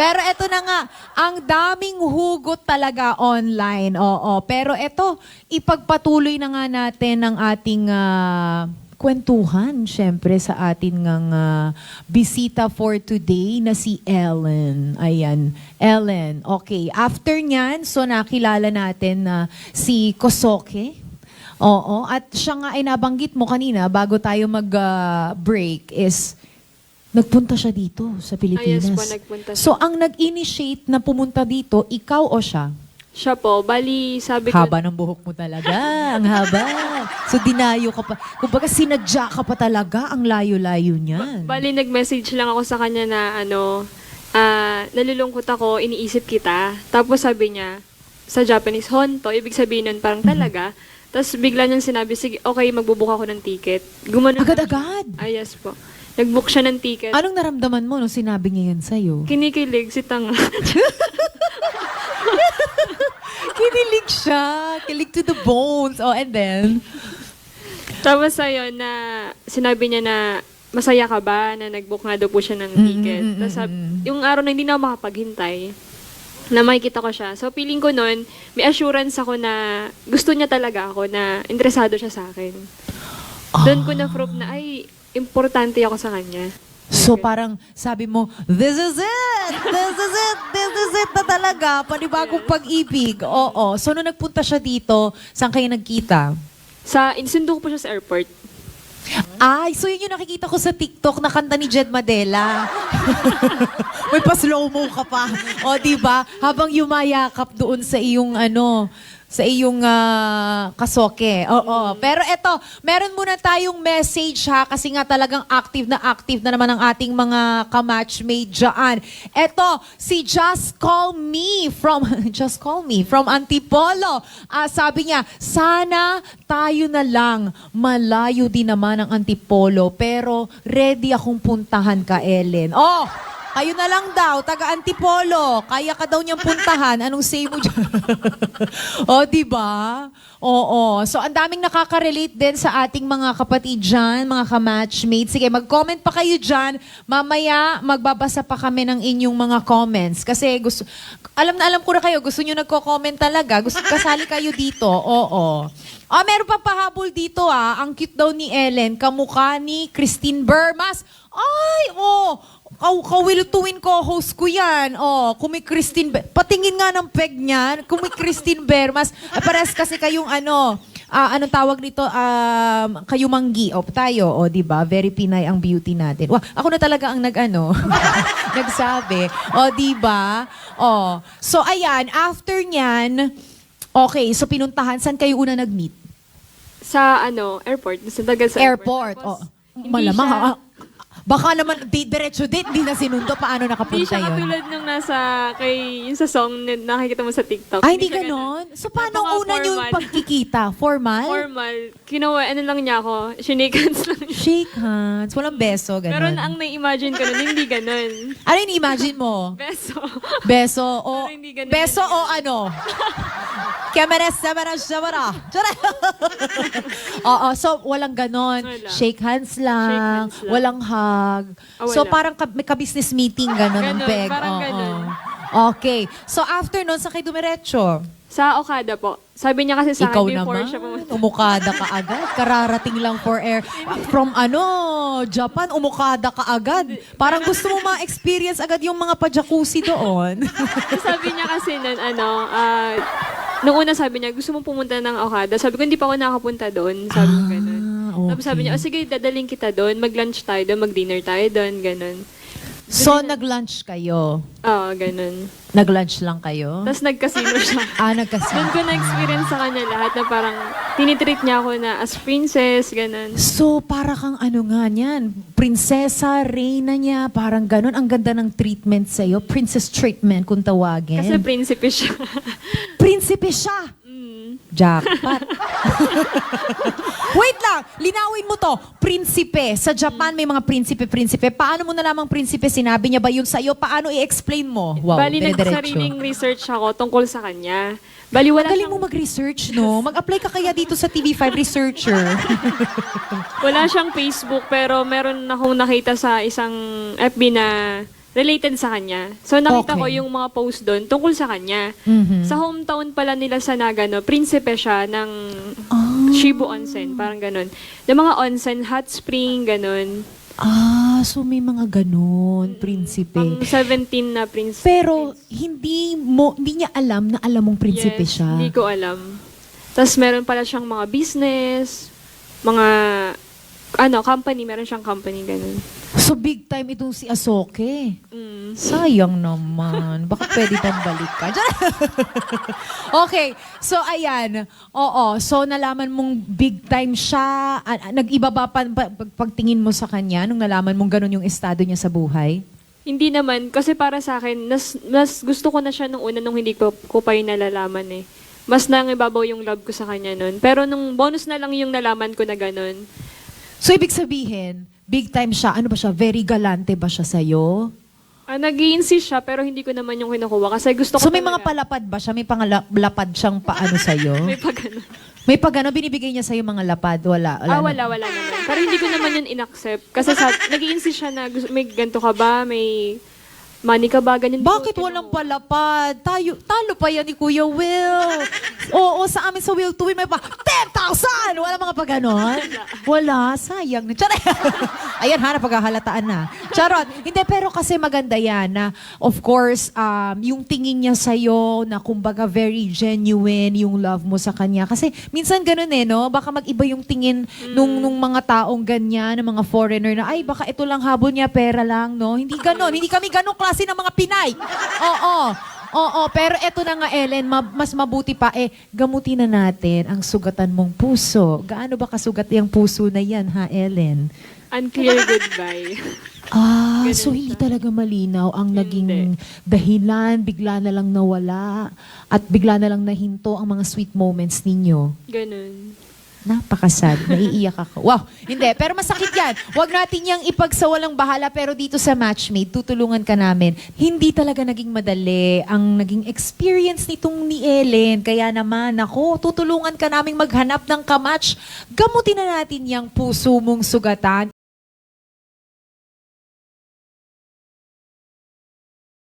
Pero eto na nga, ang daming hugot talaga online. Oo, pero eto, ipagpatuloy na nga natin ang ating ah, kwentuhan, syempre, sa ating ngang ah, bisita for today na si Ellen. Ayan, Ellen. Okay, after nyan, so nakilala natin na si Kosoke. Oo, at siya nga ay nabanggit mo kanina bago tayo mag-break is nagpunta siya dito sa Pilipinas. Ah, yes po, nagpunta siya. So, ang nag-initiate na pumunta dito, ikaw o siya? Siya po, bali sabi ko, Haba ng buhok mo talaga. ang haba. So, dinayo ka pa. Kumbaga, sinadya ka pa talaga. Ang layo-layo niyan. bali nag-message lang ako sa kanya na ano, ah, nalulungkot ako, iniisip kita. Tapos sabi niya, sa Japanese, honto, ibig sabihin nun parang Mm-hmm. talaga. Tapos bigla niyang sinabi, sige, okay, magbubuka ako ng ticket. Gumanon Agad-agad. Ah, yes po. Nag-book siya ng ticket. Anong naramdaman mo nung sinabi niya yan sa'yo? Kinikilig si Tanga. Kinilig siya. Kilig to the bones. Oh, and then? Tapos ayun, na sinabi niya na masaya ka ba na nag-book nga daw po siya ng ticket. Mm, mm, Tapos yung araw na hindi na ako makapaghintay, na makikita ko siya. So feeling ko noon, may assurance ako na gusto niya talaga ako, na interesado siya sa akin. Doon ko na-prove na, ay, importante ako sa kanya. So parang sabi mo, this is it! This is it! This is it na talaga! Panibagong pag-ibig. Oo. So nung nagpunta siya dito, saan kayo nagkita? Sa, insundo ko po siya sa airport. Ay, so yun yung nakikita ko sa TikTok na kanta ni Jed Madela. May pa-slow-mo ka pa. O, di ba? Habang yumayakap doon sa iyong ano, sa iyong ah, kasoke. Oo. Pero eto, meron muna tayong message ha, kasi nga talagang active na active na naman ang ating mga kamatchmate dyan. Eto, si Just Call Me from, Just Call Me, from Antipolo. Ah, sabi niya, sana tayo na lang, malayo din naman ang Antipolo, pero ready akong puntahan ka, Ellen. Oh! Kayo na lang daw, taga Antipolo. Kaya ka daw niyang puntahan. Anong say mo dyan? o, di ba? Oo. So, ang daming nakaka-relate din sa ating mga kapatid dyan, mga ka-matchmates. Sige, mag-comment pa kayo dyan. Mamaya, magbabasa pa kami ng inyong mga comments. Kasi gusto, alam na alam ko na kayo, gusto nyo nagko-comment talaga. Gusto kasali kayo dito. Oo. Ah, meron pa pahabol dito ah. Ang cute daw ni Ellen, kamukha ni Christine Bermas. Ay, oh, Kaw kawiltuin co-host ko yan. Oh, may Christine, Be- patingin nga ng peg niyan. May Christine Bermas, eh, pares kasi kayong ano, ah, anong tawag nito, um, kayo manggi. O, tayo, o, di ba? Very Pinay ang beauty natin. Wah, ako na talaga ang nag-ano, nagsabi. O, di ba? O, so ayan, after niyan, okay, so pinuntahan, saan kayo una nag-meet? Sa ano, airport. Sa tagal sa Airport. Tapos, Oh, hindi malamang. siya- ah, baka naman, di, diretso date, di na sinundo. Paano Hindi nakapunta siya yun? katulad nung nasa, kay, yung sa song na nakikita mo sa TikTok. Ay, hindi siya ganon? So, paano Napaka una yung formal. pagkikita? Formal? Formal. Kinuha, ano lang niya ako, shinake hands lang niya. Shake hands. Walang beso, ganon. Pero ang nai-imagine ko nun, hindi ganon. ano yung imagine mo? Beso. Beso o... Pero hindi ganun Beso o ano? Camera, camera, camera. Tara. Oo, so walang ganon. Wala. Shake hands lang. Shake hands lang. Walang hug. Ah, So wala. parang ka- may ka-business meeting ganon ang Ganon, peg. parang Oo. ganon. Okay. So after nun, sa kayo dumiretso? Sa Okada po. Sabi niya kasi sa Ikaw akin before naman, siya pumunta. umukada ka agad. Kararating lang for air. From ano, Japan, umukada ka agad. Parang gusto mo ma-experience agad yung mga pa-jacuzzi doon. sabi niya kasi nun, ano, ah, nung una sabi niya, gusto mo pumunta ng Okada. Sabi ko, hindi pa ako nakapunta doon. Sabi ko, ganun. Tapos sabi niya, oh, sige, dadaling kita doon. Mag-lunch tayo doon, mag-dinner tayo doon, ganun. So, nag-lunch kayo. Oo, ganun. Nag-lunch lang kayo? Tapos nag-casino siya. Ah, nagkasama. Doon ko na-experience sa kanya lahat na parang tinitreat niya ako na as princess, ganun. So, para kang ano nga niyan, prinsesa, reyna niya, parang ganun. Ang ganda ng treatment sa'yo. Princess treatment, kung tawagin. Kasi prinsipe siya. Prinsipe siya! Jackpot. Wait lang, linawin mo to. Prinsipe. Sa Japan may mga prinsipe-prinsipe. Paano mo nalamang prinsipe? Sinabi niya ba yun sa'yo? Paano i-explain mo? Wow, Bali, dire-diretso. nagsariling research ako tungkol sa kanya. Bali, wala Galing siyang, mo mag-research, no? Mag-apply ka kaya dito sa TV5 Researcher. wala siyang Facebook, pero meron akong nakita sa isang FB na related sa kanya. So nakita ko Okay. yung mga post doon tungkol sa kanya. Mhm. Sa hometown pala nila sa Nagano, prinsipe siya ng Ah. Shibu Onsen, parang ganun. Yung mga onsen, hot spring, ganun. Ah, so may mga ganon, prinsipe. Pang 17 na prinsipe. Pero hindi mo hindi niya alam na alam mong prinsipe yes, siya. Hindi ko alam. Tapos meron pala siyang mga business, mga ano, company, meron siyang company, ganun. So big time itong si Asoke. Mm. Sayang naman. Baka pwede bang balikan? okay. So, ayan. Oo. So, nalaman mong big time siya. Ah, Nag-iba ba pa, pa- pag- pagtingin mo sa kanya nung nalaman mong ganun yung estado niya sa buhay? Hindi naman, kasi para sa akin, nas, nas gusto ko na siya nung una nung hindi ko, ko pa yung nalalaman eh. Mas nangibabaw yung love ko sa kanya nun. Pero nung bonus na lang yung nalaman ko na ganun, So, ibig sabihin, big time siya. Ano ba siya? Very galante ba siya sa'yo? ah, nag siya pero hindi ko naman yung kinukuha kasi gusto ko So, may mga talaga- palapad ba siya? May pangalapad siyang paano sa'yo? May pag ano. May pag ano, binibigay niya sa'yo mga lapad? Wala. wala ah, na. wala, wala naman. Pero hindi ko naman yun in-accept. Kasi sa, nag siya na gusto, may ganito ka ba, may money ka ba, ganyan. Hindi ko Bakit walang kinukuha. palapad? Tayo, talo pa yan ni Kuya Will. Oo, sa amin sa Will Tuwin may pa 10,000! Wala mga pa ganon? Wala. Sayang. na. Charot. Ayan, hanap paghahalataan na. Charot. Hindi, pero kasi maganda yan na, of course, um, yung tingin niya sa'yo na kumbaga very genuine yung love mo sa kanya. Kasi minsan ganun eh, no? Baka mag-iba yung tingin nung, nung mga taong ganyan, ng mga foreigner na, ay, baka ito lang habol niya, pera lang, no? Hindi ganon. Hindi kami ganong klase ng mga Pinay. Oo. Oo, pero eto na nga Ellen, ma- mas mabuti pa eh, gamutin na natin ang sugatan mong puso. Gaano ba kasugat yung puso na yan, ha Ellen? Unclear goodbye. Ah, Ganun so hindi siya. talaga malinaw ang naging dahilan, bigla na lang nawala, at bigla na lang nahinto ang mga sweet moments ninyo. Ganun. Napakasad. Naiiyak ako. Wow. Hindi. Pero masakit yan. Huwag natin yung ipagsawalang bahala. Pero dito sa Matchmade, tutulungan ka namin. Hindi talaga naging madali ang naging experience nitong ni Ellen. Kaya naman, ako, tutulungan ka naming maghanap ng kamatch. Gamutin na natin yung puso mong sugatan.